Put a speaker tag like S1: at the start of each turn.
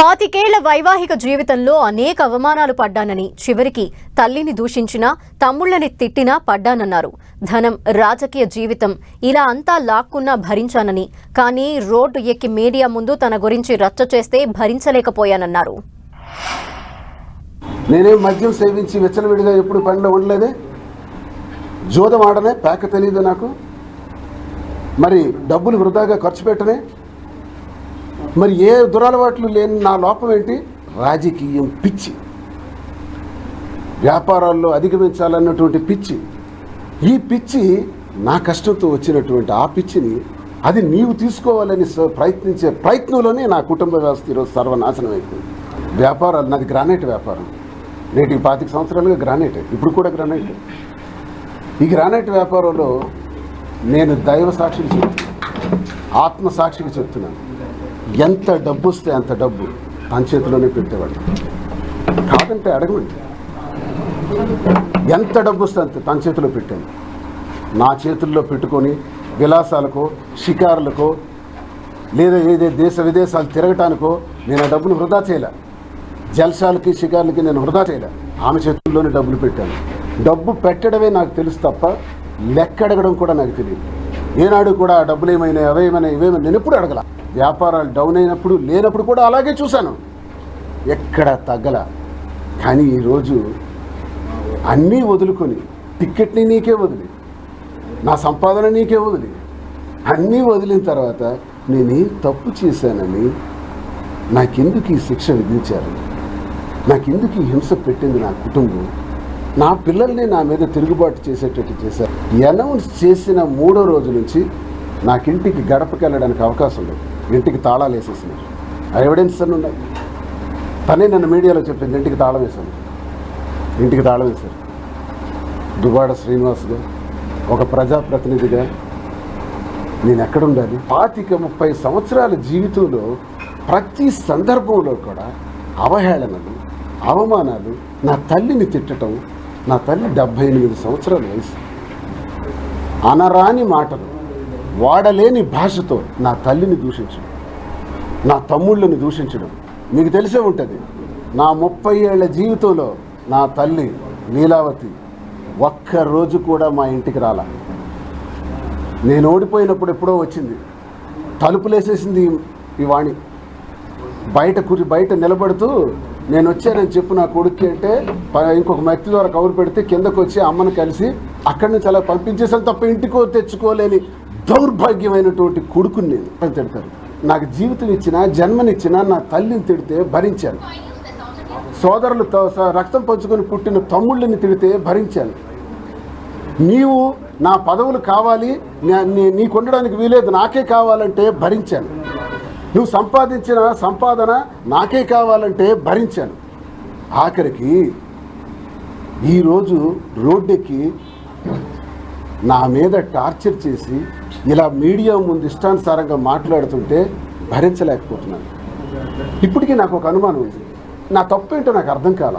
S1: పాతికేళ్ళ వైవాహిక జీవితంలో అనేక అవమానాలు పడ్డానని చివరికి తల్లిని దూషించినా తమ్ముళ్ళని తిట్టినా పడ్డానన్నారు. ధనం రాజకీయ జీవితం ఇలా అంతా లాక్కున్నా భరించానని కానీ రోడ్డు ఎక్కి మీడియా ముందు తన గురించి రచ్చ చేస్తే భరించలేకపోయానన్నారు.
S2: నేనే మద్యం సేవించి విచ్చలవిడిగా ఎప్పుడు పనిలో ఉండలేదే జోదం ఆడనే ప్యాక తెలియదు నాకు. మరి డబ్బులు వృధాగా ఖర్చు పెట్టనే? మరి ఏ దురలవాట్లు లేని నా లోపం ఏంటి? రాజకీయం పిచ్చి. వ్యాపారాల్లో అధిగమించాలన్నటువంటి పిచ్చి. ఈ పిచ్చి నా కష్టంతో వచ్చినటువంటి ఆ పిచ్చిని అది నీవు తీసుకోవాలని ప్రయత్నించే ప్రయత్నంలోనే నా కుటుంబ వ్యవస్థ ఈరోజు సర్వనాశనం అయిపోయింది. వ్యాపారాలు నాది గ్రానైట్ వ్యాపారం. నేటికి పాతిక సంవత్సరాలుగా గ్రానైట్. ఇప్పుడు కూడా గ్రానైట్. ఈ గ్రానైట్ వ్యాపారంలో నేను దైవ సాక్షికి చెప్తున్నాను. ఆత్మ సాక్షికి చెప్తున్నాను. ఎంత డబ్బు వస్తే అంత డబ్బు తన చేతిలోనే పెట్టేవాడు. కాదంటే అడగమండి. ఎంత డబ్బు వస్తే అంత తన చేతిలో పెట్టాను. నా చేతుల్లో పెట్టుకొని విలాసాలకో షికారులకో లేదా ఏదే దేశ విదేశాలు తిరగటానికో నేను ఆ డబ్బును వృధా చేయలే. జల్సాలకి షికార్లకి నేను వృధా చేయలే. ఆమె చేతుల్లోనే డబ్బులు పెట్టాను. డబ్బు పెట్టడమే నాకు తెలుసు తప్ప లెక్క అడగడం కూడా నాకు తెలియదు. ఏనాడు కూడా డబ్బులు ఏమైనా అవేమైనా ఇవేమైనా నేను ఎప్పుడు అడగల. వ్యాపారాలు డౌన్ అయినప్పుడు లేనప్పుడు కూడా అలాగే చూశాను. ఎక్కడ తగ్గల కానీ ఈరోజు అన్నీ వదులుకొని టిక్కెట్ని నీకే వదిలి నా సంపాదన నీకే వదిలి అన్నీ వదిలిన తర్వాత నేను తప్పు చేశానని నాకెందుకు ఈ శిక్ష విధించారు? నాకెందుకు ఈ హింస పెట్టింది నా కుటుంబం? నా పిల్లల్ని నా మీద తిరుగుబాటు చేసేటట్టు చేశారు? అనౌన్స్ చేసిన మూడో రోజు నుంచి నాకింటికి గడపకి వెళ్ళడానికి అవకాశం లేదు. ఇంటికి తాళాలు వేసేసినారు ఆ ఎవిడెన్స్ అన్నీ ఉన్నాయి. తనే నన్ను మీడియాలో చెప్పింది ఇంటికి తాళం వేశాను. ఇంటికి తాళం వేశారు. దుబాడ శ్రీనివాస్గా ఒక ప్రజాప్రతినిధిగా నేను ఎక్కడుండాలి? పాతిక ముప్పై సంవత్సరాల జీవితంలో ప్రతి సందర్భంలో కూడా అవహేళనలు అవమానాలు నా తల్లిని తిట్టడం నా తల్లి డెబ్భై ఎనిమిది సంవత్సరాల వయసు. అనరాని మాటలు వాడలేని భాషతో నా తల్లిని దూషించడం నా తమ్ముళ్ళని దూషించడం మీకు తెలిసే ఉంటుంది. నా ముప్పై ఏళ్ళ జీవితంలో నా తల్లి లీలావతి ఒక్క రోజు కూడా మా ఇంటికి రాలా. నేను ఓడిపోయినప్పుడు ఎప్పుడో వచ్చింది. తలుపులేసేసింది ఈ- ఈ వాణి. బయట కూర్చి బయట నిలబడుతూ నేను వచ్చానని చెప్పు నా కొడుక్కి అంటే ప- ఇంకొక వ్యక్తి ద్వారా కౌరు పెడితే కిందకు వచ్చి అమ్మను కలిసి అక్కడి నుంచి అలా పంపించేసాను తప్ప ఇంటికో తెచ్చుకోలేని దౌర్భాగ్యమైనటువంటి కొడుకుని నేను. తిడతారు. నాకు జీవితం ఇచ్చిన జన్మనిచ్చిన నా తల్లిని తిడితే భరించాను. సోదరులు రక్తం పంచుకొని పుట్టిన తమ్ముళ్ళని తిడితే భరించాను. నీవు నా పదవులు కావాలి నీ- నీకు ఉండడానికి వీలేదు నాకే కావాలంటే భరించాను. నువ్వు సంపాదించిన సంపాదన నాకే కావాలంటే భరించాను. ఆఖరికి ఈరోజు రోడ్డెక్కి నా మీద టార్చర్ చేసి ఇలా మీడియా ముందు ఇష్టానుసారంగా మాట్లాడుతుంటే భరించలేకపోతున్నాను. ఇప్పటికీ నాకు ఒక అనుమానం ఉంది. నా తప్పు ఏంటో నాకు అర్థం కాల?